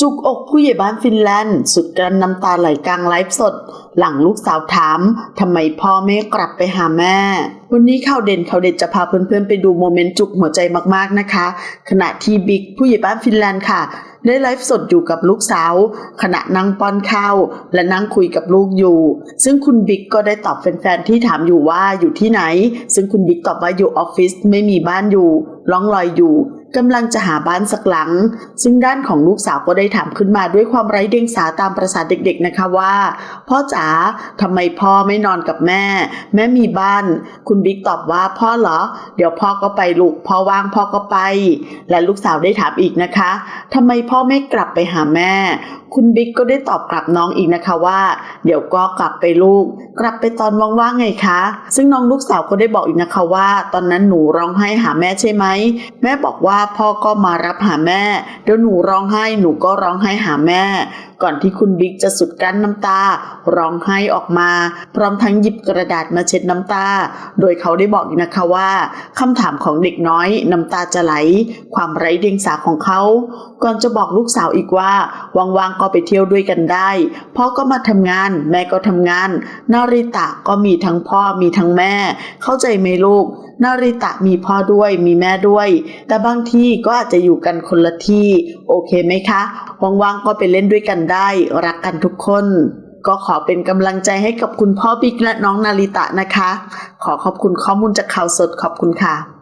จุกอกผู้ใหญ่บ้านฟินแลนด์ สุดกลั้นน้ำตาไหลกลางไลฟ์สด หลังลูกสาวถามทำไมพ่อไม่กลับไปหาแม่ วันนี้ข่าวเด่นข่าวเด็ดจะพาเพื่อนๆ ไปดูโมเมนต์จุกหัวใจมากๆนะคะ ขณะที่บิ๊กผู้ใหญ่บ้านฟินแลนด์ค่ะ ได้ไลฟ์สดอยู่กับลูกสาว ขณะนั่งป้อนข้าว และนั่งคุยกับลูกอยู่ ซึ่งคุณบิ๊กก็ได้ตอบแฟนๆที่ถามอยู่ว่าอยู่ที่ไหน ซึ่งคุณบิ๊กตอบว่าอยู่ออฟฟิศไม่มีบ้านอยู่ล่องลอยอยู่ กำลังจะหาบ้านสักหลัง ซึ่งด้านของลูกสาวก็ได้ถามขึ้นมาด้วยความไร้เดียงสาตามประสาเด็กๆนะคะว่า พ่อจ๋าทำไมพ่อไม่นอนกับแม่ แม่มีบ้าน คุณบิ๊กตอบว่าพ่อเหรอ เดี๋ยวพ่อก็ไปลูกพ่อว่างพ่อก็ไป และลูกสาวได้ถามอีกนะคะทำไมพ่อไม่กลับไปหาแม่ คุณบิ๊กก็ได้ตอบกลับน้องอีกนะคะว่า เดี๋ยวก็กลับไปลูก กลับไปตอนว่างๆไงคะ ซึ่งน้องลูกสาวก็ได้บอกอีกนะคะว่า ตอนนั้นหนูร้องไห้หาแม่ใช่ไหมแม่บอกว่าว่าพ่อก็มารับหาแม่เดี๋ยวหนูร้องไห้หนูก็ร้องไห้หาแม่ ก่อนที่คุณบิ๊กจะสุดกั้นน้ำตา ร้องไห้ออกมา พร้อมทั้งหยิบกระดาษมาเช็ดน้ำตา โดยเขาได้บอกอีกนะคะว่าคำถามของเด็กน้อยน้ำตาจะไหล ความไร้เดียงสาของเขา ก่อนจะบอกลูกสาวอีกว่าว่างๆก็ไปเที่ยวด้วยกันได้พ่อก็มาทำงาน แม่ก็ทำงาน นาริตะก็มีทั้งพ่อมีทั้งแม่ เข้าใจไหมลูก นาริตะมีพ่อด้วยมีแม่ด้วย แต่บางที่ก็อาจจะอยู่กันคนละที่ โอเคไหมคะว่างๆก็ไปเล่นด้วยกันได้ รักกันทุกคน ก็ขอเป็นกำลังใจให้กับคุณพ่อบิ๊กและน้องนาริตะนะคะ ขอขอบคุณข้อมูลจากข่าวสดขอบคุณค่ะ